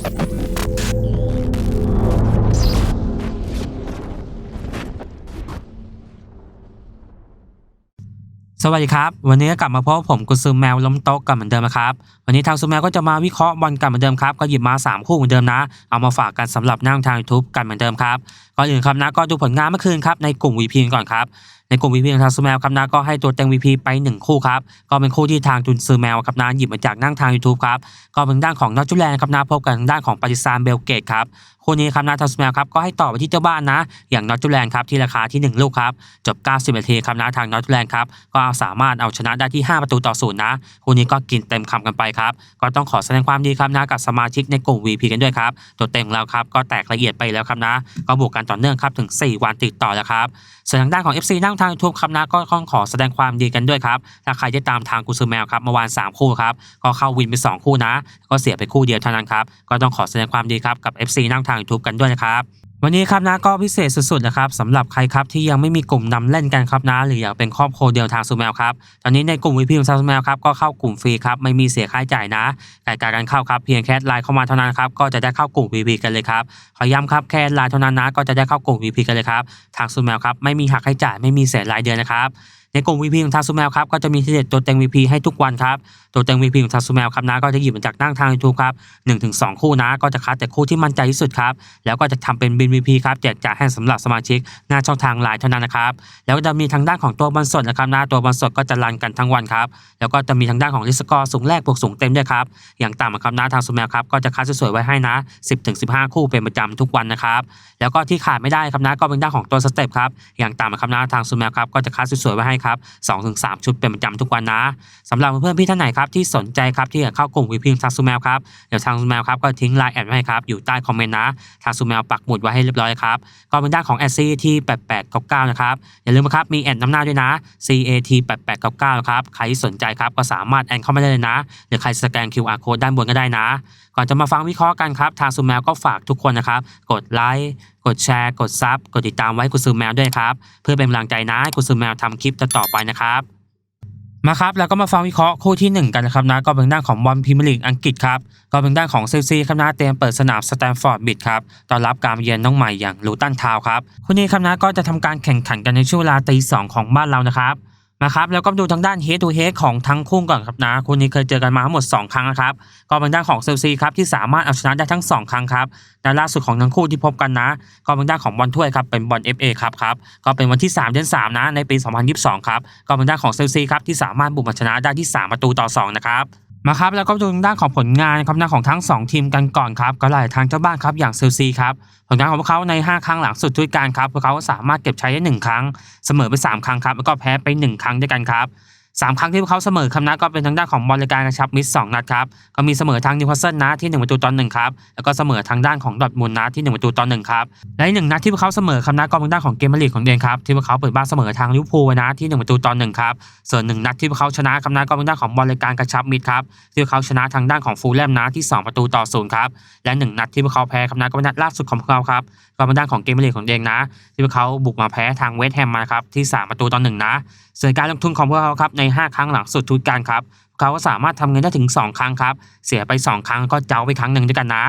สวัสดีครับ วันนี้กลับมาพบผมกุซึมแมวล้มโต๊ะกันเหมือนเดิมนะครับ วันนี้ทางซูมแมวก็จะมาวิเคราะห์บอลกันเหมือนเดิมครับ ก็หยิบมา 3 คู่เหมือนเดิมนะ เอามาฝากกันสำหรับนั่งทางยูทูบกันเหมือนเดิมครับ ก่อนอื่นครับนะก็ดูผลงานเมื่อคืนครับในกลุ่ม VP ก่อนครับในกลุ่ม VP ทางซูแมวครับนะก็ให้ตัวเต็ง VP ไป 1 คู่ครับก็เป็นคู่ที่ทางจุนซือแมวครับนะหยิบมาจากนั่งทาง YouTube ครับก็เป็นด้านของนอตจูแลนด์ครับนะพบกับทางด้านของปาติซานเบลเกตครับคู่นี้ครับนะทางสแมลครับก็ให้ต่อไปที่เจ้าบ้านนะ อย่างนอตจูแลนด์ครับที่ราคาที่ 1 ลูกครับจบ 90นาทีครับนะทางนอตจูแลนด์ครับก็สามารถเอาชนะได้ที่ 5 ประตูต่อศูนย์นะคู่นี้ก็กินเต็มคำกันไปครับก็ต้องขอแสดงความดีครับนะกับสมาชิกในกลุ่ม VP กันด้วยครับตัวเต็งเราครับก็แตกละเอียดไปแล้วครับนะก็บวกกันต่อเนื่องครับถึง 4 วันติดต่อแล้วครับส่วนทางด้านของ FC นั่งทางทูบครับนะก็ต้องขอแสดงความดีกันด้วยครับถ้าใครได้ตามทางกูซูแมวครับเมื่อวาน 3 คู่ครับก็เข้าวินไป 2 คู่นะ ก็เสียไปคู่เดียวเท่านั้นครับก็ต้องขอแสดงความดีครับกับ FC นั่งทางทูบกันด้วยนะครับ วันนี้ครับนะก็พิเศษสุดๆนะครับสำหรับใครครับที่ยังไม่มีกลุ่มนำเล่นกันครับนะหรืออยากเป็นครอบครัวเดียวทางซูแมวครับตอนนี้ในกลุ่มวิพีของซูแมวครับก็เข้ากลุ่มฟรีครับไม่มีเสียค่าใช้จ่ายนะแต่การกันเข้าครับเพียงแค่ไลน์เข้ามาเท่านั้นครับก็จะได้เข้ากลุ่มวีพีกันเลยครับขอย้ำครับแค่ไลน์เท่านั้นนะก็จะได้เข้ากลุ่มวีพีกันเลยครับทางซูแมวครับไม่มีหักค่าใช้จ่ายไม่มีเสียรายเดือนนะครับ กลุ่ม VP ของทางซูแมวครับก็จะมีทีเด็ดตัวเต็ง VP ให้ทุกวันครับตัวเต็ง VP ของทางซูแมวครับนะก็จะหยิบมาจากนั่งทาง YouTube ครับ1-2คู่นะก็จะคัดแต่คู่ที่มั่นใจที่สุดครับแล้วก็จะทำเป็นบิน VP ครับแจกจ่ายให้สำหรับสมาชิกหน้าช่องทางไลน์เท่านั้นนะครับแล้วก็จะมีทางด้านของตัวบอลสดนะครับนะตัวบอลสดก็จะรันกันทั้งวันครับแล้วก็จะมีทางด้านของลิสกอร์สูงแรกบวกสูงเต็มด้วยครับอย่างต่ำอะครับนะทางสมัยครับก็จะคัดสวยๆไว้ให้นะ 10-15 คู่เป็นประจำทุกวันนะครับแล้วก็ที่ขาดไม่ได้ครับนะก็เป็นด้านของตัวสเต็ปครับอย่างต่ำอะครับนะทางซูแมวครับก็จะคัดสวยๆไว้ให้ครับ2-3 ชุดเป็นประจำทุกวันนะ สำหรับเพื่อนๆพี่ท่านไหนครับที่สนใจครับที่อยากเข้ากลุ่มวิพิงทางซูแมวครับเดี๋ยวทางซูแมวครับก็ทิ้งไลน์แอดไว้ครับอยู่ใต้คอมเมนต์นะทางซูแมวปักหมุดไว้ให้เรียบร้อยครับก็เป็นด้านของแอดซีที่ 8899 นะครับอย่าลืมนะครับมีแอดน้ำหน้าด้วยนะ CAT 8899 นะครับใครที่สนใจครับก็สามารถแอดเข้ามาได้เลยนะหรือใครสแกน QR code ด้านบนก็ได้นะ ก่อนจะมาฟังวิเคราะห์กันครับทางซูแมวก็ฝากทุกคนนะครับกดไลค์กดแชร์ กดซับกดติดตามไว้คุณซูแมวด้วยครับเพื่อเป็นกำลังใจนะคุณซูแมวทำคลิปต่อไปนะครับ มาครับแล้วก็มาฟังวิเคราะห์คู่ที่ 1 กันนะครับนะก็เป็นด้านของบอลพรีเมียร์ลีกอังกฤษครับก็เป็นด้านของเซลซีครับนะเตรียมเปิดสนามสแตมฟอร์ดบิดครับต้อนรับการเยือนน้องใหม่อย่างลูตันทาวครับคู่นี้ครับนะก็จะทำการแข่งขันกันในช่วงเวลาตีสองของบ้านเรานะครับ นะครับแล้วก็ดูทางด้านเฮด to เฮดของทั้งคู่ก่อนครับนะคู่นี้เคยเจอกันมาทั้งหมด 2 ครั้งนะครับก็เป็นด้านของเซลซีครับที่สามารถเอาชนะได้ทั้ง 2 ครั้งครับและล่าสุดของทั้งคู่ที่พบกันนะ ก็เป็นด้านของบอลถ้วยครับเป็นบอล FA ครับครับก็เป็นวันที่ 3 เดือน3 นะในปี 2022 ครับก็เป็นด้านของเซลซีครับที่สามารถบุกมาชนะได้ที่ 3 ประตูต่อ 2 นะครับ มาครับแล้วก็ดูด้านของผลงานครับหน้าของทั้ง 2 ทีมกันก่อนครับก็ไล่ทางเจ้าบ้านครับอย่างเซลซีครับผลงานของพวกเขาใน 5 ครั้งหลังสุดด้วยการครับพวกเขาสามารถเก็บใช้ได้ 1 ครั้ง เสมอไป 3 ครั้งครับแล้วก็แพ้ไป 1 ครั้งด้วยกันครับ สามครั้งที่พวกเขาเสมอคำนะก็เป็นทางด้านของบอลรายการกระชับมิตรสองนัดครับก็มีเสมอทางนิวคาสเซิลนะที่1ประตูต่อหนึ่งครับแล้วก็เสมอทางด้านของดอทมุนด์นะที่1ประตูต่อหนึ่งครับและอีกหนึ่งนัดที่พวกเขาเสมอคำนะก็เป็นด้านของเกมลีกของเดนครับที่พวกเขาเปิดบ้านเสมอทางลิเวอร์พูลนะที่1ประตูต่อหนึ่งครับส่วนหนึ่งนัดที่พวกเขาชนะคำนะก็เป็นด้านของบอลรายการกระชับมิตรครับที่พวกเขาชนะทางด้านของฟูลแลมนะที่สองประตูต่อศูนย์ครับและหนึ่งนัดที่พวกเขาแพ้คำนะก็เป็นนัดล่าสุดของพวกเขาครับก็เป็นด้านของเกมลีกของเดนนะ ที่พวกเขาบุกมาแพ้ทางเวสต์แฮมมาครับที่ 3 ประตูต่อหนึ่งนะส่วนการลงทุนของพวกเขาครับใน5 ครั้งหลังสุดทุกการครับ เขาก็สามารถทำเงินได้ถึง 2 ครั้งครับ เสียไป 2 ครั้งก็เจ้าไปครั้งหนึ่งด้วยกันนะ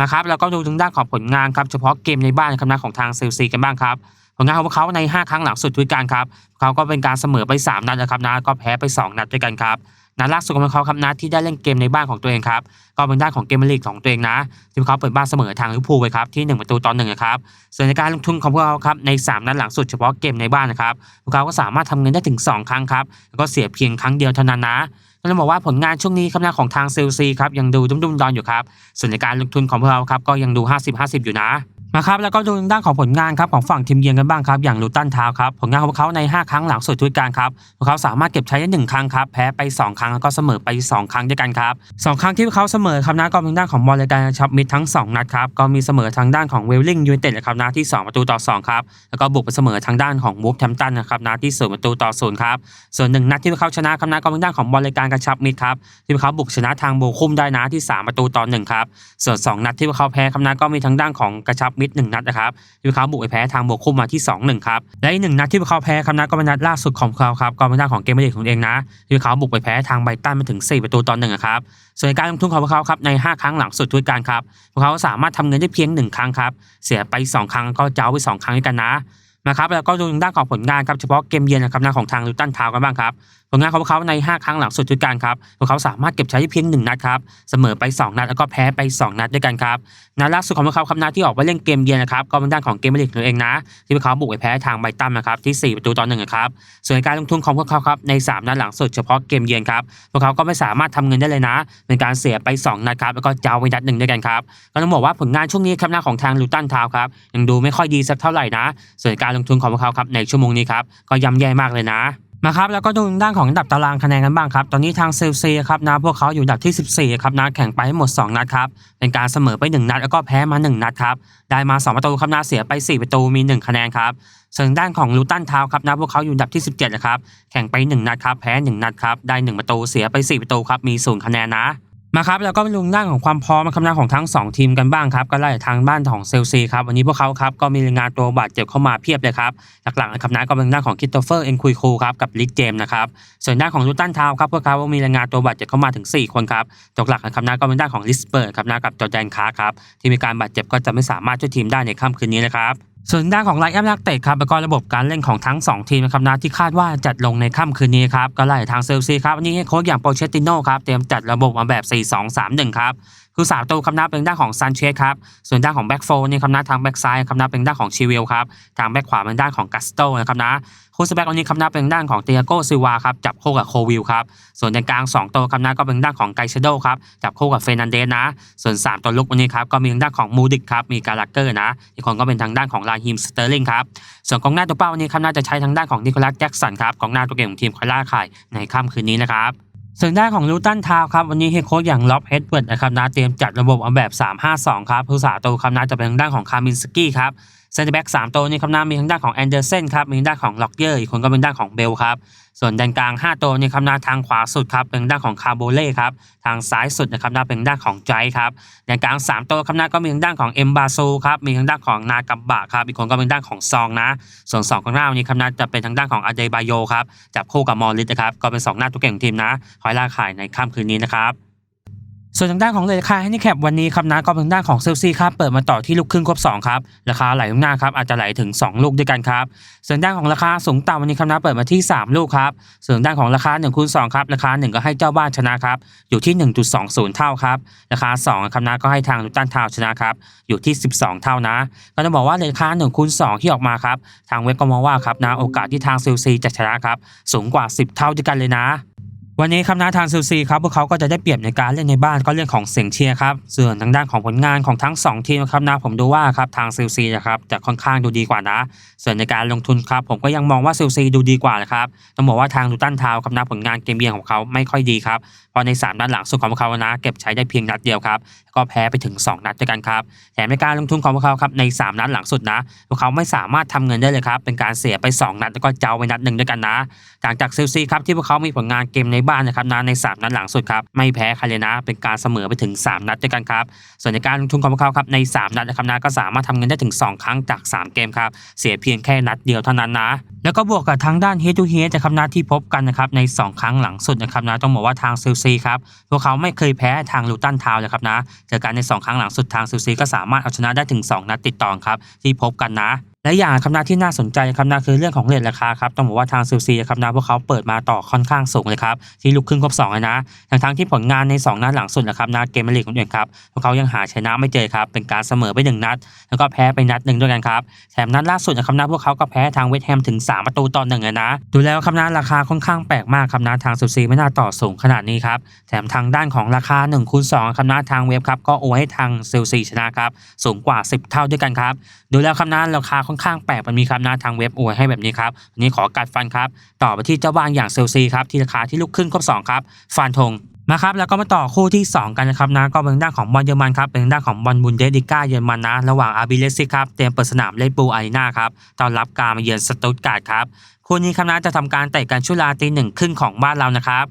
นะครับแล้วก็ดูถึงด้านของผลงานครับเฉพาะเกมในบ้านครับนะของทางเซลซีกันบ้างครับผลงานของพวกเขาใน 5 ครั้งหลังสุดทุกการครับเขาก็เป็นการเสมอไป 3 นัดนะครับนะก็แพ้ไป 2 นัดด้วยกันครับ นัดล่าสุดของพวกเขาครับนัดที่ได้เล่นเกมในบ้านของตัวเองครับก็เป็นด้านของเกมลีกของตัวเองนะที่พวกเขาเปิดบ้านเสมอทางลิเวอร์พูลไว้ครับที่ 1 ประตูต่อหนึ่งนะครับส่วนในการลงทุนของพวกเขาครับใน 3 นัดหลังสุดเฉพาะเกมในบ้านนะครับพวกเขาก็สามารถทำเงินได้ถึง 2 ครั้งครับแล้วก็เสียเพียงครั้งเดียวเท่านั้นนะก็ต้องบอกว่าผลงานช่วงนี้ครับนะของทางเซลซีครับยังดูดุ้มๆดอนอยู่ครับส่วนในการลงทุนของพวกเขาครับก็ยังดู 50-50 อยู่นะ มาครับแล้วก็ดูทางด้านของผลงานครับของฝั่งทีมเยือนกันบ้างครับอย่างลูตันทาวครับผลงานของพวกเขาใน 5 ครั้งหลังสุดทุกการครับพวกเขาสามารถเก็บใช้ได้หนึ่งครั้งครับแพ้ไป 2 ครั้งแล้วก็เสมอไป 2 ครั้งด้วยกันครับสองครั้งที่พวกเขาเสมอครับนะก็เป็นด้านของบอลรายการชับมิดทั้ง 2 นัดครับก็มีเสมอทางด้านของเวลลิงยูไนเต็ดนะครับนะที่ 2 ประตูต่อ2ครับแล้วก็บุกไปเสมอทางด้านของวูฟแฮมตันนะครับนะที่0ประตูต่อ0ครับส่วนหนึ่งนัดที่พวกเขาชนะครับนะก็เป็นด้านของบอลรายการกระชับมิดครับที่พวกเขาบุกชนะทางโบคุมได้นะที่ 3 ประตูต่อ1ครับส่วน 2 นัดที่พวกเขาแพ้ครับนะก็มีทางด้านของกระชับมิดหนึ่งนัดนะครับที่พวกเขาบุกไปแพ้ทางบวกคู่มาที่2-1ครับและอีกหนึ่งนัดที่พวกเขาแพ้ครับนะก็เป็นนัดล่าสุดของเขาครับก็เป็นนัดของเกมเมอร์ของเองนะที่พวกเขาบุกไปแพ้ทางไบตันมาถึง 4 ประตูต่อหนึ่งอะครับส่วนการลงทุนของพวกเขาครับใน 5 ครั้งหลังสุดทุกการครับพวกเขาสามารถทำเงินได้เพียง 1 ครั้งครับเสียไป 2 ครั้งก็เจ้าไป 2 ครั้งด้วยกันนะนะครับแล้วก็ดูด้านของผลงานครับเฉพาะเกมเยือนนะครับนะของทางลูตันทาวกันบ้างครับ ผลงานของพวกเขาใน 5 ครั้งหลังสุดทุกการครับพวกเขาสามารถเก็บใช้เพียง 1 นัดครับ เสมอไป 2 นัด แล้วก็แพ้ไป 2 นัดด้วยกันครับ นัดล่าสุดของพวกเขาครับนัดที่ออกไปเล่นเกมเยือนนะครับ ก็เป็นด้านของเกมเมอลีกตัวเองนะ ที่พวกเขาบุกไปแพ้ทางไบตันนะครับ ที่ 4 ประตูต่อหนึ่งครับ ส่วนการลงทุนของพวกเขาครับ ใน 3 นัดหลังสุดเฉพาะเกมเยือนครับ พวกเขาก็ไม่สามารถทำเงินได้เลยนะ เป็นการเสียไป 2 นัดครับ แล้วก็เจ้าไปนัดหนึ่งด้วยกันครับ ก็ต้องบอกว่าผลงานช่วงนี้ครับหน้าของทางลูตันทาวครับ ยังดูไม่ค่อยดีสักเท่าไหร่นะ ส่วนการลงทุนของพวกเขาครับในชั่วโมงนี้ครับก็ย่ำแย่มากเลยนะ มาครับแล้วก็ดูด้านของอันดับตารางคะแนนกันบ้างครับ ตอนนี้ทางเซลซีครับนะพวกเขาอยู่อันดับที่ 14ครับนะแข่งไปให้หมด 2 นัดครับ เป็นการเสมอไป 1 นัด แล้วก็แพ้มา 1 นัดครับ ได้มา 2 ประตูครับนะเสียไป 4 ประตูมี 1 คะแนนครับส่วนด้านของลูตันทาวครับนะพวกเขาอยู่อันดับที่ 17นะครับแข่งไป 1 นัดครับแพ้ 1 นัดครับได้ 1 ประตูเสียไป 4 ประตูครับมี 0 คะแนนนะ มาครับแล้วก็ไปดูด้านของความพร้อมคำนาของทั้ง 2 ทีมกันบ้างครับก็ไล่ทางบ้านของเซลซีครับวันนี้พวกเขาครับก็มีรายงานตัวบาดเจ็บเข้ามาเพียบเลยครับหลักๆนะครับนะก็เป็นด้านของคิตโตเฟอร์เอ็นคุยคูครับกับลิกเจมนะครับส่วนด้านของลูตันทาวครับพวกเขามีรายงานตัวบาดเจ็บเข้ามาถึง 4 คนครับตัวหลักนะครับนะก็เป็นด้านของลิสเบิร์ดครับนะกับจอร์แดนคาร์ครับที่มีการบาดเจ็บก็จะไม่สามารถช่วยทีมได้ในค่ำคืนนี้นะครับ ส่วนด้านของไลน์อัพนักเตะครับแล้วก็ระบบการเล่นของทั้ง 2 ทีมนะครับนะที่คาดว่าจัดลงในค่ำคืนนี้ครับก็ไล่ทางเซลซีครับวันนี้ให้โค้ชอย่างโปเชตติโน่ครับเตรียมจัดระบบมาแบบ 4-2-3-1 ครับคือสามตัวคำนับเป็นด้านของซันเชสครับ ส่วนด้านของแบ็กโฟนี่คำนับทางแบ็กซ้ายคำนับเป็นด้านของชิวิลครับ ทางแบ็กขวาเป็นด้านของกัสโตนะครับนะคู่สแบ็กวันนี้คำนับเป็นด้านของเตียโกซิวาครับจับคู่กับโควิลครับ ส่วนในกลาง 2 ตัวคำนับก็เป็นด้านของไกเชโดครับจับคู่กับเฟรนันเดสนะ ส่วน 3 ตัวลุกวันนี้ครับก็มีทางด้านของมูดิกครับมีกาลักเกอร์นะ อีกคนก็เป็นทางด้านของลาฮิมสเตอร์ลิงครับ ส่วนกองหน้าตัวเป้าวันนี้ครับจะใช้ทางด้านของนิโคลัสแจ็กสันครับกองหน้าตัวเก่งของทีมคอยล่าไข่ในค่ำคืนนี้นะครับ ส่วนด้านของลูตันทาวครับวันนี้เฮดโค้ชอย่างล็อบเฮดเวิร์ดนะครับนะเตรียมจัดระบบเอาแบบ 3-5-2 ครับผู้สาตัวคำนาจะเป็นทางด้านของคามินสกี้ครับ เซนเตอร์แบ็กสามตัวนี่คำนามีทางด้านของแอนเดอร์เซนครับมีทางด้านของล็อกเกอร์อีกคนก็เป็นด้านของเบลครับส่วนแดนกลาง 5 ตัวนี่คำนาทางขวาสุดครับเป็นด้านของคาโบเล่ครับทางซ้ายสุดนะครับนาเป็นด้านของใจครับแดนกลาง 3 ตัวคำนาก็มีทางด้านของเอ็มบาซูครับมีทางด้านของนากับบะครับอีกคนก็เป็นด้านของซองนะ ส่วน2ข้างหน้าวันนี้คำนาจะเป็นทางด้านของอาเดบายโยครับจับคู่กับมอริสนะครับก็เป็นสองหน้าตัวเก่งของทีมนะคอยล่าขายในค่ำคืนนี้นะครับ ส่วนทางด้านของราคาให้นี่แคปวันนี้ครับนะก็ทางด้านของเซลซีครับเปิดมาต่อที่ลูกครึ่งครบ2ครับราคาไหลลงหน้าครับอาจจะไหลถึง 2 ลูกด้วยกันครับส่วนด้านของราคาสูงต่ำวันนี้ครับนะเปิดมาที่ 3 ลูกครับส่วนด้านของราคา1คูณ2ครับราคา 1 ก็ให้เจ้าบ้านชนะครับอยู่ที่ 1.20 เท่าครับราคา2ครับนะก็ให้ทางลูตันทาวชนะครับอยู่ที่ 12 เท่านะ ก็ต้องบอกว่าราคา1คูณ2ที่ออกมาครับทางเว็บก็มองว่าครับนะโอกาสที่ทางเซลซีจะชนะครับสูงกว่า 10 เท่าด้วยกันเลยนะ วันนี้ครับนะทางซิลซีครับพวกเขาก็จะได้เปรียบในการเล่นในบ้านก็เรื่องของเสียงเชียร์ครับส่วนทางด้านของผลงานของทั้ง 2 ทีมครับนะผมดูว่าครับทางซิลซีนะครับจะค่อนข้างดูดีกว่านะ ส่วนในการลงทุนครับผมก็ยังมองว่าซิลซีดูดีกว่านะครับต้องบอกว่าทางดูตันทาวครับนะผลงานเกมเยือนของเขาไม่ค่อยดีครับเพราะใน 3 นัดหลังสุดของพวกเขานะเก็บใช้ได้เพียงนัดเดียวครับก็แพ้ไปถึง 2 นัดด้วยกันครับแถมในการลงทุนของพวกเขาครับใน 3 นัดหลังสุดนะพวกเขาไม่สามารถทำเงินได้เลยครับเป็นการเสียไป 2 นัดแล้วก็เจ้าไปนัดหนึ่งด้วยกันนะต่างจากซิลซีครับที่พวกเขามีผลงานเกมในบ้านนะครับนะใน 3 นัดหลังสุดครับไม่แพ้ใครเลยนะ เป็นการเสมอไปถึง 3 นัดด้วยกันครับส่วนในการลงทุนของพวกเขาครับใน 3 นัดนะครับนะก็สามารถทำเงินได้ถึง 2 ครั้งจาก 3 เกมครับเสียเพียงแค่นัดเดียวเท่านั้นนะแล้วก็บวกกับทางด้าน head to head นะครับนะที่พบกันนะครับใน 2 ครั้งหลังสุดนะครับนะต้องบอกว่าทางซิลซีครับพวกเขาไม่เคยแพ้ทางลูตันทาวเลยครับนะเจอกันใน 2 ครั้งหลังสุดทางซูซีก็สามารถเอาชนะได้ถึง 2 นัดติดต่อครับที่พบกันนะ และอย่างคำนาที่น่าสนใจคำนาคือเรื่องของเรทราคาครับต้องบอกว่าทางซิลซีคำนาพวกเขาเปิดมาต่อค่อนข้างสูงเลยครับที่ลูกครึ่งครบ2เลยนะทั้งทั้งที่ผลงานใน 2 นัดหลังสุดนะครับนาเกมลีกคนอื่นครับพวกเขายังหาชนะไม่เจอครับเป็นการเสมอไปหนึ่งนัด แล้วก็แพ้ไปนัดหนึ่งด้วยกันครับแถมนัดล่าสุดนะครับนะพวกเขาก็แพ้ทางเวสต์แฮมถึง 3 ประตูต่อหนึ่งเลยนะดูแล้วคำนาราคาค่อนข้างแปลกมากครับนะทางซูซีไม่น่าต่อสูงขนาดนี้ครับแถมทางด้านของราคา1คูณ2คำนาทางเว็บครับก็โอให้ทางเซลซีชนะครับสูงกว่า 10 เท่าด้วยกันครับดูแล้วคำนาราคาค่อนข้างแปลกมันมีคำนาทางเว็บโอให้แบบนี้ครับวันนี้ขอกัดฟันครับ ต่อไปที่เจ้าบ้านอย่างเซลซีครับที่ราคาที่ลูกครึ่งครบ2ครับฟันธงมาครับแล้วก็มาต่อคู่ที่ 2 กันนะครับนะก็เป็นด้านของบอลเยอรมันครับเป็นด้านของบอลบุนเดสลิก้าเยอรมันนะระหว่างอาร์บิเลซิครับเตรียมเปิดสนามเลดบูอารีนาครับต้อนรับการมาเยือนสตุตการ์ดครับคู่นี้ครับนะจะทำการเตะกันช่วงเวลาตีหนึ่งครึ่งของบ้านเรานะครับ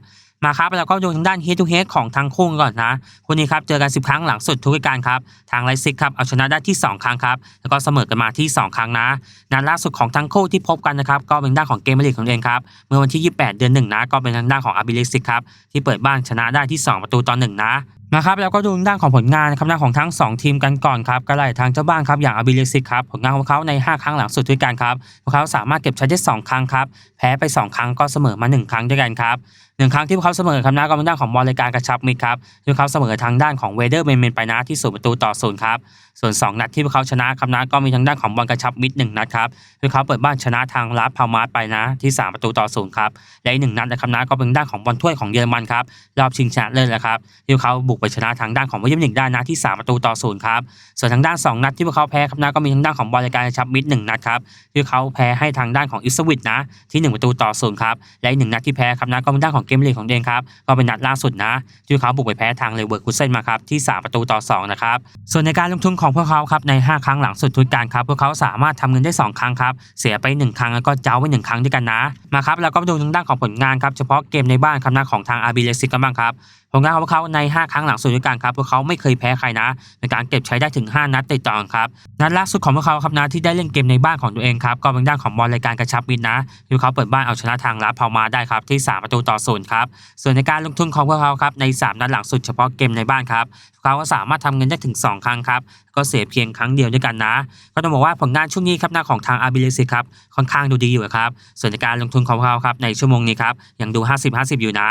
มาครับแล้วก็ดูทางด้าน head to head ของทั้งคู่ก่อนนะคู่นี้ครับเจอกัน 10 ครั้งหลังสุดทุกรายการครับทางไลซิกครับเอาชนะได้ที่ 2 ครั้งครับแล้วก็เสมอกันมาที่ 2 ครั้งนะนัดล่าสุดของทั้งคู่ที่พบกันนะครับก็เป็นด้านของเกมเมลิกของเองครับเมื่อวันที่ 28 เดือน1นะก็เป็นทางด้านของอาบิเลซิกครับที่เปิดบ้านชนะได้ที่ 2 ประตูต่อ1นะนะครับแล้วก็ดูด้านของผลงานครับหน้าของทั้ง 2 ทีมกันก่อนครับก็ไล่ทางเจ้าบ้านครับอย่างอาบิเลซิกครับผลงานของเขาใน 5 ครั้งหลังสุดด้วยกันครับพวกเขาสามารถเก็บชัยได้2ครั้งครับแพ้ไป 2 ครั้งก็เสมอมา 1 ครั้งด้วยกันครับ หนึ่งครั้งที่พวกเขาเสมอครับนะก็เป็นด้านของบอลรายการกระชับมิตรครับที่พวกเขาเสมอทางด้านของเวเดอร์เมนเมนไปนะที่ศูนย์ประตูต่อศูนย์ครับส่วน 2 นัดที่พวกเขาชนะครับนะก็มีทางด้านของบอลกระชับมิตร1นัดครับพวกเขาเปิดบ้านชนะทางลาสพามาสไปนะที่ 3 ประตูต่อศูนย์ครับและอีกหนึ่งนัดนะครับนะก็เป็นด้านของบอลถ้วยของเยอรมันครับรอบชิงชนะเลิศแหละครับที่พวกเขาบุกไปชนะทางด้านของวอลเยมนิกได้นะที่ 3 ประตูต่อศูนย์ครับส่วนทางด้าน 2 นัดที่พวกเขาแพ้ครับนะก็มีทางด้านของบอลรายการกระชับมิตร1นัดครับที่พวกเขาแพ้ให้ทางด้านของอิสวิตนะที่ 1 ประตูต่อศูนย์ครับและอีกหนึ่งนัดที่แพ้ครับนะก็เป็นด้านของเกมลีกของเดนครับก็เป็นนัดล่าสุดนะ ที่เขาบุกไปแพ้ทางเลเวอร์คูเซนมาครับที่ 3 ประตูต่อ 2 นะครับ ส่วนในการลงทุนของพวกเขาครับใน 5 ครั้งหลังสุดทุกการครับพวกเขาสามารถทำเงินได้ 2 ครั้งครับเสียไป 1 ครั้งแล้วก็เจ้าไป 1 ครั้งด้วยกันนะมาครับแล้วก็มาดูทางด้านของผลงานครับเฉพาะเกมในบ้านครับหน้าของทางอาร์บีเลซิกกันบ้างครับ ผลงานของพวกเขาใน 5 ครั้งหลังสุดด้วยกันครับพวกเขาไม่เคยแพ้ใครนะ ในการเก็บใช้ได้ถึง 5 นัดติดต่อกันครับนัดล่าสุดของพวกเขาครับนะที่ได้เล่นเกมในบ้านของตัวเองครับก็เป็นด้านของบอลรายการกระชับมิตรนะที่พวกเขาเปิดบ้านเอาชนะทางลาพามาได้ครับที่ 3 ประตูต่อศูนย์ครับส่วนในการลงทุนของพวกเขาครับใน 3 นัดหลังสุดเฉพาะเกมในบ้านครับเขาก็สามารถทำเงินได้ถึง 2 ครั้งครับก็เสียเพียงครั้งเดียวด้วยกันนะ ก็ต้องบอกว่าผลงานช่วงนี้ครับหน้าของทางอาร์บิเลซิครับค่อนข้างดูดีอยู่ครับส่วนในการลงทุนของเขาครับในชั่วโมงนี้ครับยังดู 50-50 อยู่นะ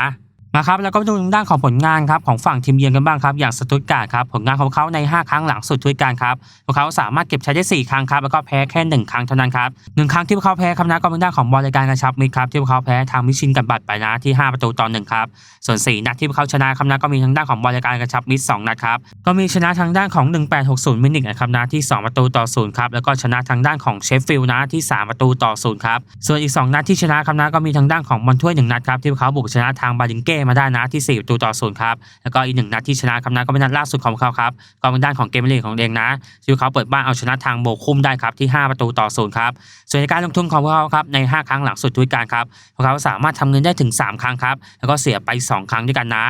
มาครับแล้วก็ดูด้านของผลงานครับของฝั่งทีมเยือนกันบ้างครับอย่างสตุตการ์ดครับผลงานของเขาใน 5 ครั้งหลังสุดทุกการครับพวกเขาสามารถเก็บใช้ได้ 4 ครั้งครับแล้วก็แพ้แค่ 1 ครั้งเท่านั้นครับหนึ่งครั้งที่พวกเขาแพ้ครับนะก็เป็นด้านของบอลรายการกระชับมิตรครับที่พวกเขาแพ้ทางมิชินกันบัตไปนะที่ 5 ประตูต่อ1ครับส่วน 4 นัดที่พวกเขาชนะครับนะก็มีทางด้านของบอลรายการกระชับมิตร2นัดครับก็มีชนะทางด้านของ 1860มินิกนะครับนะที่ 2 ประตูต่อ0ครับแล้วก็ชนะทางด้านของเชฟฟิลด์นะที่ 3 ประตูต่อ0ครับส่วนอีก 2 นัดที่ชนะครับนะก็มีทางด้านของบอลถ้วย1นัดครับที่พวกเขาบุกชนะทางบาดิงเก้มาได้นะที่4ประตูต่อศูนย์ครับแล้วก็อีกหนึ่งนัดที่ชนะครับนะก็เป็นนัดล่าสุดของเขาครับก็เป็นด้านของเกมลีกของเองนะที่เขาเปิดบ้านเอาชนะทางโบคุมได้ครับที่ 5 ประตูต่อศูนย์ครับส่วนในการลงทุนของพวกเขาครับใน 5 ครั้งหลังสุดทุกการครับพวกเขาสามารถทำเงินได้ถึง 3 ครั้งครับแล้วก็เสียไป 2 ครั้งด้วยกันนะ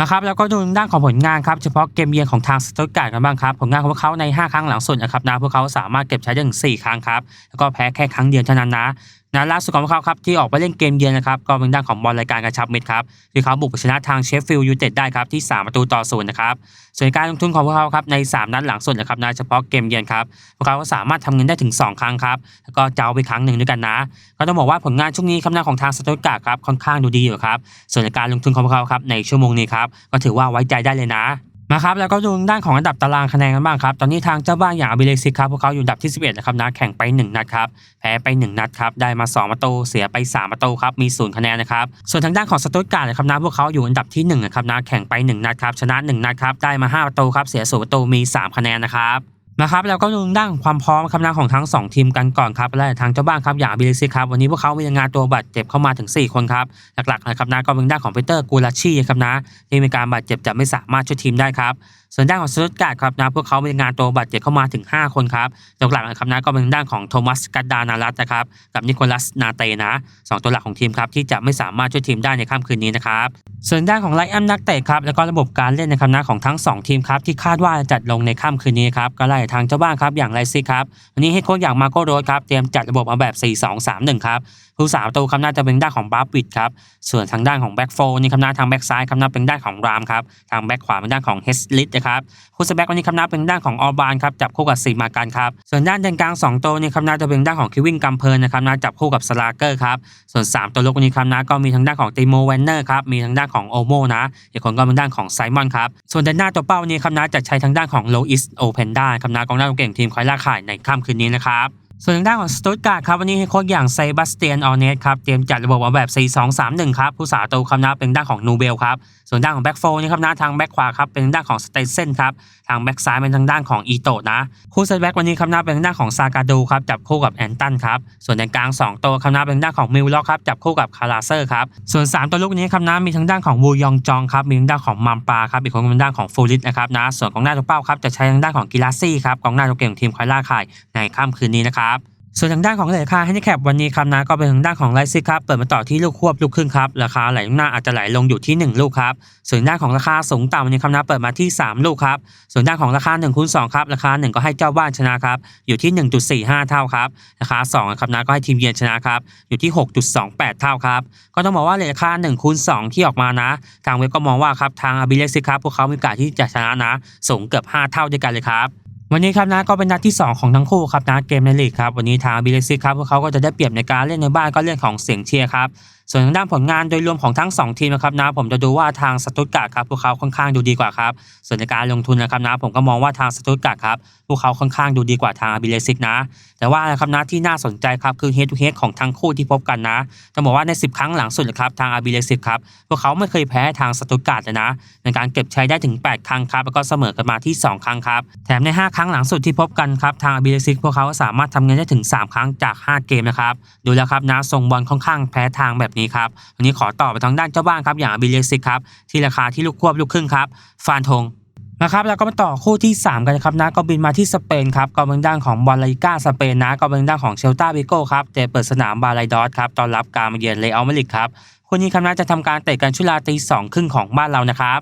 นะครับแล้วก็ดูด้านของผลงานครับเฉพาะเกมเยือนของทางสตุตการ์ดกันบ้างครับผลงานของพวกเขาใน 5 ครั้งหลังสุดนะครับนะพวกเขาสามารถเก็บใช้ได้ถึง4ครั้งครับแล้วก็แพ้แค่ครั้งเดียวเท่านั้นนะ นะล่าสุดของพวกเขาครับที่ออกไปเล่นเกมเยือนนะครับก็เป็นด้านของบอลรายการกระชับมิตรครับที่เขาบุกไปชนะทางเชฟฟิลด์ยูไนเต็ดได้ครับที่ 3 ประตูต่อศูนย์นะครับส่วนการลงทุนของพวกเขาครับใน 3 นัดหลังสุดนะครับนะเฉพาะเกมเยือนครับพวกเขาก็สามารถทำเงินได้ถึง 2 ครั้งครับแล้วก็เจ้าไปครั้งหนึ่งด้วยกันนะ ก็ต้องบอกว่าผลงานช่วงนี้ครับหน้าของทางสตุตการ์ดครับค่อนข้างดูดีอยู่ครับส่วนการลงทุนของพวกเขาครับในชั่วโมงนี้ครับก็ถือว่าไว้ใจได้เลยนะ มาครับแล้วก็ดูด้านของอันดับตารางคะแนนกันบ้างครับตอนนี้ทางเจ้าบ้านอย่างอเบิเลซิกครับพวกเขาอยู่อันดับที่ 11นะครับนะแข่งไป 1 นัดครับแพ้ไป 1 นัดครับได้มา2ประตูเสียไป 3ประตูครับมีศูนย์คะแนนนะครับส่วนทางด้านของสตุตการ์ดนะครับนะพวกเขาอยู่อันดับที่1นะครับนะแข่งไป 1 นัดครับชนะ 1 นัดครับได้มา 5 ประตูครับเสียศูนย์ประตูมี 3 คะแนนนะครับ นะครับแล้วก็ดูด้านความพร้อมกำลังของทั้ง 2 ทีมกันก่อนครับและทางเจ้าบ้านครับอย่างบิเลซิครับวันนี้พวกเขามีงานตัวบาดเจ็บเข้ามาถึง 4 คนครับหลักๆนะครับนะก็เป็นด้านของปีเตอร์กูลาชีครับนะที่มีการบาดเจ็บจะไม่สามารถช่วยทีมได้ครับ ส่วนด้านของสตุตการ์ดครับนะพวกเขามีงานตัวบาดเจ็บเข้ามาถึง 5 คนครับตัวหลักนะครับนะก็เป็นด้านของโทมัสกัดดานารัตนะครับกับนิโคลัสนาเตนะสองตัวหลักของทีมครับที่จะไม่สามารถช่วยทีมได้ในค่ำคืนนี้นะครับส่วนด้านของไลอัมนักเตะครับแล้วก็ระบบการเล่นนะครับนะของทั้ง 2 ทีมครับที่คาดว่าจะจัดลงในค่ำคืนนี้ครับก็ไล่ทางเจ้าบ้านครับอย่างไรซิครับวันนี้ให้โค้ชอย่างมาโกโรสครับเตรียมจัดระบบมาแบบ 4-2-3-1 ครับ ผู้สามตัวคำน่าจะเป็นด้านของบาร์บิดครับส่วนทางด้านของแบ็กโฟนี่คำน่าทางแบ็กซ้ายคำน่าเป็นด้านของรามครับทางแบ็กขวาเป็นด้านของเฮสลิตนะครับคู่สแบ็กวันนี้คำน่าเป็นด้านของออบานครับจับคู่กับซีมากันครับส่วนด้านแดนกลาง2ตัวนี่คำน่าจะเป็นด้านของคิวินกัมเพลินนะครับน่าจับคู่กับสลาเกอร์ครับส่วน 3 ตัวลุกวันนี้คำน่าก็มีทางด้านของติโมเวนเนอร์ครับมีทางด้านของโอโมนะอีกคนก็เป็นด้านของไซมอนครับส่วนด้านหน้าตัวเป้านี้คำน่าจะใช้ทางด้านของโลอิสโอเพนด้าคำน่ากองหน้าตัวเก่งทีมคอยล่าข่ายในค่ำคืนนี้นะครับ ส่วนทางด้านของสตุตการ์ดครับวันนี้ให้โค้ชอย่างเซบาสเตียนออเนสครับเตรียมจัดระบบมาแบบ 4-2-3-1 ครับผู้สาตัวคำนับเป็นด้านของนูเบลครับ ส่วนด้านของแบ็กโฟนี่ครับนะทางแบ็กขวาครับเป็นด้านของสเตเซนครับทางแบ็กซ้ายเป็นทางด้านของอีโตะนะคู่เซตแบ็กวันนี้ครับนะเป็นทางด้านของซากาดูครับจับคู่กับแอนตันครับส่วนในกลาง 2 ตัวครับนะเป็นทางด้านของมิลล็อกครับจับคู่กับคาราเซอร์ครับส่วน 3 ตัวลูกนี้ครับนะมีทางด้านของวูยองจองครับมีทางด้านของมัมปาครับอีกคนเป็นทางด้านของฟูริสนะครับนะส่วนของหน้าตัวเป้าครับจะใช้ทางด้านของกิลาซี่ครับกองหน้าตัวเก่งของทีมคอยล่าข่ายในค่ำคืนนี้นะครับ ส่วนทางด้านของราคาให้ในแคปวันนี้ครับนะก็เป็นทางด้านของไลซิครับเปิดมาต่อที่ลูกควบลูกครึ่งครับราคาไหลลงหน้าอาจจะไหลลงอยู่ที่ 1 ลูกครับส่วนด้านของราคาสูงต่ำวันนี้ครับนะเปิดมาที่ 3 ลูกครับส่วนด้านของราคา1คูณ2ครับราคา 1 ก็ให้เจ้าบ้านชนะครับอยู่ที่ 1.45 เท่าครับราคา2ครับนะก็ให้ทีมเยือนชนะครับอยู่ที่ 6.28 เท่าครับก็ต้องบอกว่าราคา1คูณ2ที่ออกมานะ ทางเว็บก็มองว่าครับทางอาบิเลซิครับพวกเขามีโอกาสที่จะชนะนะสูงเกือบ 5 เท่าด้วยกันเลยครับ วันนี้ครับนะก็เป็นนัดที่ 2 ของทั้งคู่ครับนะเกมในลีกครับวันนี้ทางบิเลซิครับพวกเขาก็จะได้เปรียบในการเล่นในบ้านก็เรื่องของเสียงเชียร์ครับส่วนทางด้านผลงานโดยรวมของทั้ง 2 ทีมนะครับนะผมจะดูว่าทางสตุตการ์ดครับพวกเขาค่อนข้างดูดีกว่าครับส่วนในการลงทุนนะครับนะผมก็มองว่าทางสตุตการ์ดครับพวกเขาค่อนข้างดูดีกว่าทางบิเลซิกนะ แต่ว่านะครับนะที่น่าสนใจครับคือ head to head ของทั้งคู่ที่พบกันนะต้องบอกว่าใน 10 ครั้งหลังสุดนะครับทางอาบิเลซิกครับพวกเขาไม่เคยแพ้ทางสตุตการ์ดเลยนะ ในการเก็บชัยได้ถึง 8 ครั้งครับแล้วก็เสมอกันมาที่ 2 ครั้งครับแถมใน 5 ครั้งหลังสุดที่พบกันครับทางอาบิเลซิกพวกเขาสามารถทำเงินได้ถึง 3 ครั้งจาก 5 เกมนะครับดูแล้วครับนะทรงบอลค่อนข้างแพ้ทางแบบนี้ครับวันนี้ขอต่อไปทางด้านเจ้าบ้านครับอย่างอาบิเลซิกครับที่ราคาที่ลูกควบลูกครึ่งครับฟานธง นะครับแล้วก็มาต่อคู่ที่ 3 กันนะครับนะก็บินมาที่สเปนครับก็เป็นด้านของบอลลาลิก้าสเปนนะก็เป็นด้านของเชลตาบิโก้ครับเตะเปิดสนามบาไลดอสครับต้อนรับการมาเยือนเลอัลมาดริดครับคู่นี้ครับนะจะทำการเตะกันช่วลาตีสองครึ่งของบ้านเรานะครับ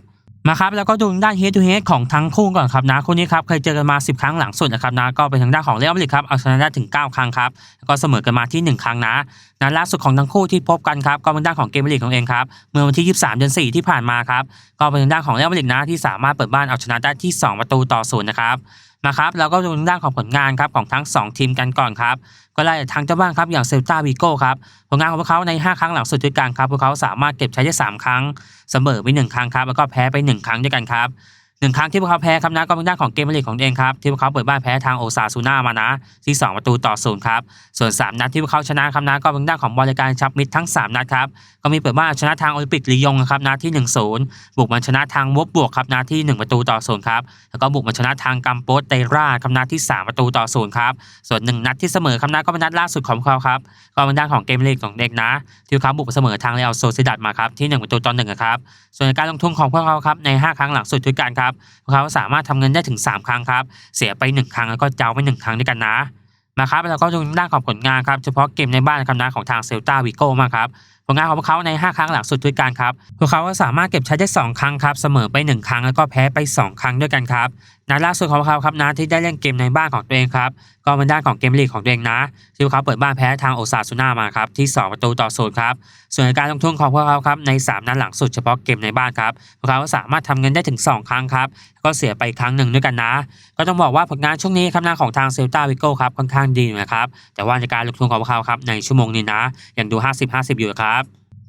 มาครับแล้วก็ดูด้านเฮดทูเฮดของทั้งคู่ก่อนครับนะคู่นี้ครับเคยเจอกันมา 10 ครั้งหลังสุดนะครับนะก็เป็นทางด้านของเลอัลมาดริดครับเอาชนะได้ถึง 9 ครั้งครับแล้วก็เสมอกันมาที่ 1 ครั้งนะนัดล่าสุดของทั้งคู่ที่พบกันครับก็เป็นด้านของเกมลีกของเองครับเมื่อวันที่ 23 เดือน 4 ที่ผ่านมาครับก็เป็นทางด้านของเรอัลมาดริดนะที่สามารถเปิดบ้านเอาชนะได้ที่ 2 ประตูต่อศูนย์นะครับ นะครับเราก็ดูด้านของผลงานครับของทั้ง 2 ทีมกันก่อนครับก็ไล่ทางเจ้าบ้านครับอย่างเซลตาวิโก้ครับผลงานของพวกเขาใน 5 ครั้งหลังสุดด้วยกันครับพวกเขาสามารถเก็บใช้ได้3ครั้งเสมอไป1ครั้งครับแล้วก็แพ้ไป 1 ครั้งด้วยกันครับ หนึ่งครั้งที่พวกเขาแพ้ครับนะก็เป็นด้านของเกมลีกของเองครับที่พวกเขาเปิดบ้านแพ้ทางโอซาซูน่ามานะที่ 2 ประตูต่อศูนย์ครับส่วน 3 นัดที่พวกเขาชนะครับนะก็เป็นด้านของบริการชับมิดทั้ง 3 นัดครับก็มีเปิดบ้านชนะทางโอลิมปิกลียงครับนะที่ 1-0 บุกมาชนะทางวบบวกครับนะที่ 1 ประตูต่อศูนย์ครับแล้วก็บุกมาชนะทางกัมโปสเตราครับนะที่ 3 ประตูต่อศูนย์ครับส่วน 1 นัดที่เสมอครับนะก็เป็นนัดล่าสุดของพวกเขาครับก็เป็นด้านของเกมลีกของเด็กนะที่พวกเขาบุกเสมอทางเรอัลโซซิดัดมาครับที่ 1 ประตูต่อ1ครับส่วนการลงทุนของพวกเขาครับใน 5 ครั้งหลังสุดด้วยกันครับพวกเขาสามารถทำเงินได้ถึง 3 ครั้งครับ เสียไป 1 ครั้งแล้วก็เจ้าไป1ครั้งด้วยกันนะมาครับแล้วก็ดูด้านของผลงานครับเฉพาะเกมในบ้านครับนะของทางเซลตาวิโก้มาครับ ผลงานของพวกเขาใน 5 ครั้งหลังสุดด้วยกันครับ พวกเขาก็สามารถเก็บใช้ได้ 2 ครั้งครับ เสมอไป 1 ครั้งแล้วก็แพ้ไป 2 ครั้งด้วยกันครับนัดล่าสุดของพวกเขาครับนะที่ได้เล่นเกมในบ้านของตัวเองครับ ก็เป็นด้านของเกมลีกของตัวเองนะ ที่พวกเขาเปิดบ้านแพ้ทางโอซาซูน่ามาครับที่ 2 ประตูต่อศูนย์ครับ ส่วนการลงทุนของพวกเขาครับใน 3 นัดหลังสุดเฉพาะเกมในบ้านครับ พวกเขาสามารถทำเงินได้ถึง 2 ครั้งครับ ก็เสียไปครั้งหนึ่งด้วยกันนะ ก็ต้องบอกว่าผลงานช่วงนี้ครับหน้าของทางเซลตาวิโก้ครับค่อนข้างดีนะครับ แต่ว่าในการลงทุนของพวกเขาครับในชั่วโมงนี้นะยังดู 50-50 อยู่ครับ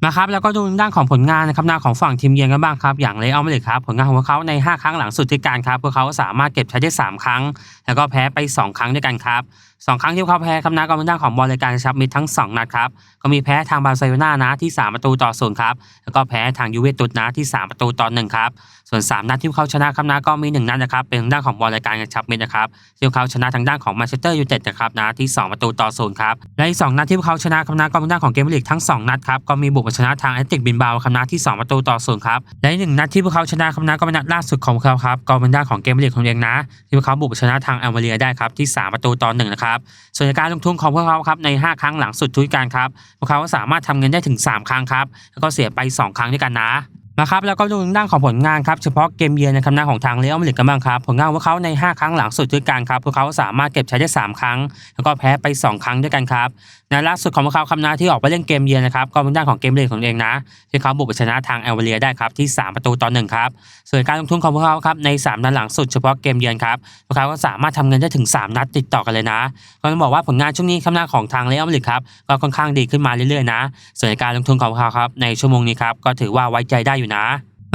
นะครับแล้วก็ดูด้านของผลงานนะครับหน้าของฝั่งทีมเยือนกันบ้างครับอย่างเลเอัลมาดริดครับผลงานของพวกเขาใน 5 ครั้งหลังสุดที่การครับพวกเขาสามารถเก็บใช้ได้ 3 ครั้ง แล้วก็แพ้ไป 2 ครั้งด้วยกันครับ สองครั้งที่พวกเขาแพ้ครับนะก็เป็นด้านของบอลรายการชับมิดทั้ง 2 นัดครับ ก็มีแพ้ทางบาร์เซโลนานะที่ 3 ประตูต่อศูนย์ครับ แล้วก็แพ้ทางยูเวนตุสนะที่ 3 ประตูต่อ1ครับ ส่วน 3 นัดที่พวกเขาชนะครับนะก็มี 1 นัดนะครับ เป็นทางด้านของบอลรายการชับมิดนะครับที่พวกเขาชนะทางด้านของแมนเชสเตอร์ยูไนเต็ดนะครับนะที่ 2 ประตูต่อศูนย์ครับ และอีก2นัดที่พวกเขาชนะครับนะก็เป็นด้านของเกมลีกทั้ง 2 นัดครับก็มีบุกชนะทางแอตติกบินบาวครับนะที่ 2 ประตูต่อศูนย์ครับ และอีกหนึ่งนัดที่พวกเขาชนะครับนะก็เป็นนัดล่าสุดของเขาครับก็เป็นด้านของเกมลีกของเองนะ ที่พวกเขาบุกชนะทางแอลเวเรียได้ครับที่ 3 ประตูต่อ1นะครับส่วนการลงทุนของพวกเขาครับใน 5 ครั้งหลังสุดทุกการครับพวกเขาสามารถทำเงินได้ถึง 3 ครั้งครับแล้วก็เสียไป 2 ครั้งด้วยกันนะ นะครับแล้วก็ดูด้านของผลงานครับเฉพาะเกมเยือนในคำนาของทางเรอัลมาดริดกันบ้างครับผลงานของเขาใน 5 ครั้งหลังสุดด้วยกันครับพวกเขาสามารถเก็บใช้ได้ 3 ครั้ง แล้วก็แพ้ไป 2 ครั้งด้วยกันครับในล่าสุดของพวกเขาคำนาที่ออกไปเล่นเกมเยือนนะครับก็เป็นด้านของเกมเลนของเองนะที่เขาบุกไปชนะทางแอลเวเรียได้ครับที่ 3 ประตูต่อ1ครับส่วนการลงทุนของพวกเขาครับใน 3 นัดหลังสุดเฉพาะเกมเยือนครับพวกเขาก็สามารถทำเงินได้ถึง 3 นัดติดต่อกันเลยนะก็ต้องบอกว่าผลงานช่วงนี้คำนาของทางเรอัลมาดริดครับก็ค่อนข้างดีขึ้นมาเรื่อยๆนะส่วนการลงทุนของพวกเขาครับในชั่วโมงนี้ครับก็ถือว่าไว้ใจได้อยู่นะ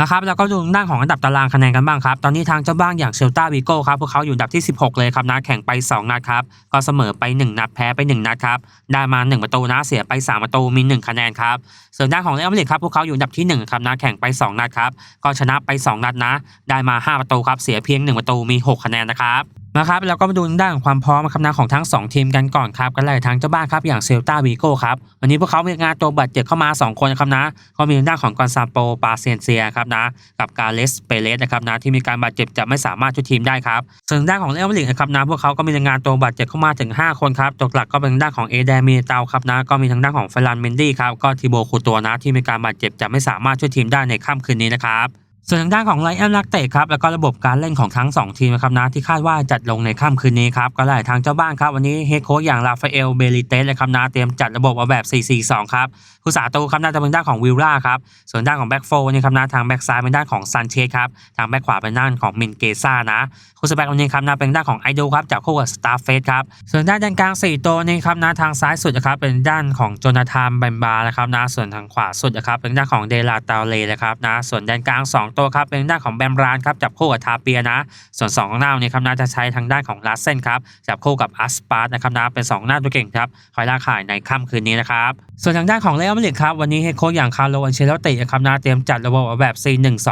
นะครับแล้วก็ดูด้านของอันดับตารางคะแนนกันบ้างครับ ตอนนี้ทางเจ้าบ้านอย่างเซลตาวิโก้ครับพวกเขาอยู่อันดับที่ 16 เลยครับนะแข่งไป 2 นัดครับ ก็เสมอไป 1 นัดแพ้ไป 1 นัดครับ ได้มา 1 ประตูนะเสียไป 3 ประตูมี 1 คะแนนครับส่วนด้านของเรอัมาดริครับพวกเขาอยู่อันดับที่ 1 ครับนะแข่งไป 2 นัดครับ ก็ชนะไป 2 นัดนะ ได้มา 5 ประตูครับเสียเพียง 1 ประตูมี 6 คะแนนนะครับ นะครับแล้วก็มาดูด้านของความพร้อมนะครับนะของทั้ง 2 ทีมกันก่อนครับกันเลยทางเจ้าบ้านครับอย่างเซลตาวีโก้ครับวันนี้พวกเขามีงานตัวบาดเจ็บเข้ามา 2 คนนะครับนะก็มีด้านของกอนซาโปปาเซียนเซียครับนะกับกาเลสเปเรสนะครับนะที่มีการบาดเจ็บจะไม่สามารถช่วยทีมได้ครับส่วนด้านของเรอัลมาดริดนะครับนะพวกเขาก็มีงานตัวบาดเจ็บเข้ามาถึง 5 คนครับตัวหลักก็เป็นด้านของเอเดมีเตาครับนะก็มีทางด้านของฟรันเมนดี้ครับก็ทิโบคูตัวนะที่มีการบาดเจ็บจะไม่สามารถช่วยทีมได้ในค่ำคืนนี้นะครับ ส่วนทางด้านของไลออนนักเตะครับแล้วก็ระบบการเล่นของทั้ง 2 ทีมนะครับนะที่คาดว่าจัดลงในค่ำคืนนี้ครับก็ได้ทางเจ้าบ้านครับวันนี้เฮดโค้ชอย่างราฟาเอลเบลิเตสเลยครับนะเตรียมจัดระบบเอาแบบ 4-4-2 ครับผู้สาตูครับน่าจะเป็นด้านของวิลล่าครับส่วนด้านของแบ็กโฟนี่ครับนะทางแบ็กซ้ายเป็นด้านของซันเชสครับทางแบ็กขวาเป็นด้านของมินเกซ่านะคู่สแบ็กวันนี้ครับนะเป็นด้านของไอโดครับจากคู่กับสตาร์เฟสครับส่วนด้านด้านกลาง 4 ตัวนี่ครับนะทางซ้ายสุดนะครับเป็นด้านของโจนาธานแบมบานะครับนะส่วนทางขวาสุดนะครับเป็นด้านของเดลาตาเลนะครับนะส่วนด้านกลาง 2ตัวครับเป็นด้านของแบมรานครับจับคู่กับทาเปียนะ ส่วน2ข้างหน้าเนี่ยครับนะจะใช้ทางด้านของลาเซนครับจับคู่กับอัสปาร์ตนะครับนะเป็น2หน้าตัวเก่งครับคอยล่าขายในค่ำคืนนี้นะครับส่วนทางด้านของเรอัลมาดริดครับวันนี้เฮดโค้ชอย่างคาร์โลอันเชลติครับนะเตรียมจัดระบบแบบ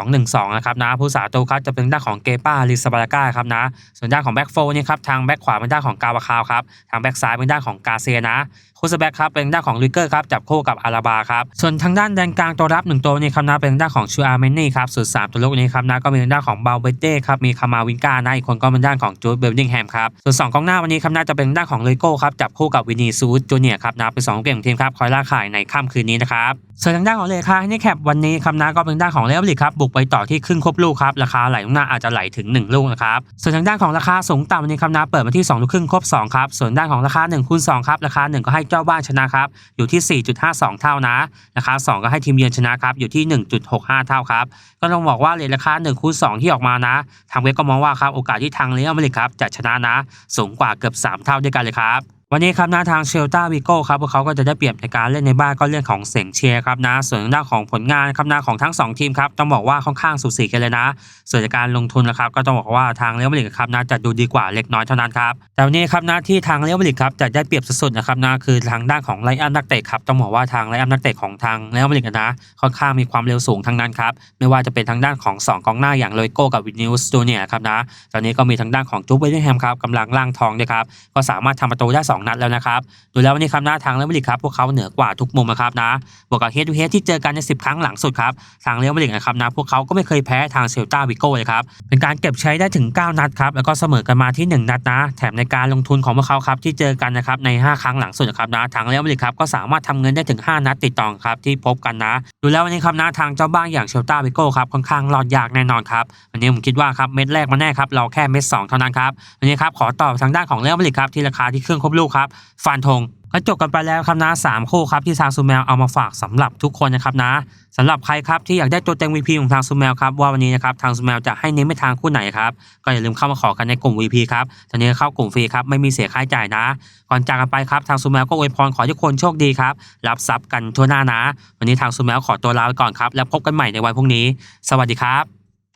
4-1-2-1-2 นะครับนะผู้สาตูครับจะเป็นด้านของเกป้าลิซาบาลากาครับนะส่วนด้านของแบ็กโฟนี่ครับทางแบ็กขวาเป็นด้านของกาวาคาวครับทางแบ็กซ้ายเป็นด้านของกาเซียนะ คูสแบ็กครับเป็นด้านของลิเกอร์ครับจับคู่กับอาราบาครับส่วนทางด้านแดนกลางตัวรับหนึ่งตัวนี้ครับนะเป็นด้านของชูอาร์เมนนี่ครับส่วนสามตัวลูกนี้ครับนะก็มีด้านของเบลเบเต้ครับมีคามาวินกานะอีกคนก็เป็นด้านของจูดเบลดิงแฮมครับส่วนสองกองหน้าวันนี้ครับน่าจะเป็นด้านของเลโก้ครับจับคู่กับวินีซูดจูเนียครับนะเป็นสองเก่งของทีมครับคอยล่าขายในค่ำคืนนี้นะครับส่วนทางด้านของเลขานี่แคปวันนี้ครับนะก็เป็นด้านของเรอัลมาดริดครับบุกไปต่อที่ครึ่งครบลูกครับราคาไหลลงหน้าอาจจะไหลถึง 1 ลูกนะครับส่วนทางด้านของราคาสูงต่ำวันนี้ครับนะเปิดมาที่2ลูกครึ่งครบ2ครับส่วนด้านของราคา1คูณ2ครับราคา1ก็ให้จ้าบ้านชนะครับอยู่ที่ 4.52 เท่านะราคา2ก็ให้ทีมเยือนชนะครับอยู่ที่ 1.65 เท่าครับก็ต้องบอกว่าเลทราคา1คูณ2ที่ออกมานะทางเว็บก็มองว่าครับโอกาสที่ทางเลอเมริกครับจะชนะนะสูงกว่าเกือบ 3 เท่าด้วยกันเลยครับ วันนี้ครับนะทางเชลตาวิโก้ครับพวกเขาก็จะได้เปรียบในการเล่นในบ้านก็เรื่องของเสียงเชียร์ครับนะ ส่วนด้านของผลงานครับนะของทั้ง 2 ทีมครับต้องบอกว่าค่อนข้างสูสีกันเลยนะ ส่วนการลงทุนนะครับก็ต้องบอกว่าทางเรอัลมาดริดครับนะจะดูดีกว่าเล็กน้อยเท่านั้นครับแต่วันนี้ครับนะที่ทางเรอัลมาดริดครับจะได้เปรียบสุดๆนะครับนะคือทางด้านของไลอันนักเตะครับต้องบอกว่าทางไลอันนักเตะของทางเรอัลมาดริดนะค่อนข้างมีความเร็วสูงทั้งนั้นครับไม่ว่าจะเป็นทางด้านของสองกองหน้าอย่างโรยโก้กับวินิวสตูเนียครับนะตอนนี้ก็มีทางด้านของจูบเบลแฮมครับกำลังล่างทองด้วยครับก็สามารถทำประตูได้สองนัดแล้วนะครับดูแล้ววันนี้ครับนะทางเรอัลมาดริดครับพวกเขาเหนือกว่าทุกมุมนะครับนะบวกกับเฮดทูเฮดที่เจอกันใน 10 ครั้งหลังสุดครับทางเรอัลมาดริดนะครับนะพวกเขาก็ไม่เคยแพ้ทางเซลตาวิโก้เลยครับเป็นการเก็บใช้ได้ถึง 9 นัดครับแล้วก็เสมอกันมาที่ 1 นัดนะ แถมในการลงทุนของพวกเขาครับที่เจอกันนะครับใน 5 ครั้งหลังสุดนะครับนะทางเรอัลมาดริดครับก็สามารถทำเงินได้ถึง 5 นัดติดต่อครับที่พบกันนะ ดูแล้ววันนี้ครับนะทางเจ้าบ้านอย่างเชลตาวิโก้ครับค่อนข้างรอดยากแน่นอนครับวันนี้ผมคิดว่าครับเม็ดแรกมาแน่ครับเราแค่เม็ดสองเท่านั้นครับวันนี้ครับขอตอบทางด้านของเรอัลมาดริดครับที่ราคาที่เครื่องครบลูกครับฟันธงก็จบกันไปแล้วครับนะสามคู่ครับที่ทางซูแมวเอามาฝากสำหรับทุกคนนะครับนะสำหรับใครครับที่อยากได้ตัวเต็ง VP ของทางซูแมวครับว่าวันนี้นะครับทางซูแมวจะให้เน้นไปทางคู่ไหนครับก็อย่าลืมเข้ามาขอกันในกลุ่ม VP ครับตอนนี้เข้ากลุ่มฟรีครับไม่มีเสียค่าใช้จ่ายนะ ก่อนจากกันไปครับทางซูแมวก็อวยพรขอทุกคนโชคดีครับรับทรัพย์กันทั่วหน้านะ วันนี้ทางซูแมวขอตัวลาไปก่อนครับแล้วพบกันใหม่ในวันพรุ่งนี้ สวัสดีครับ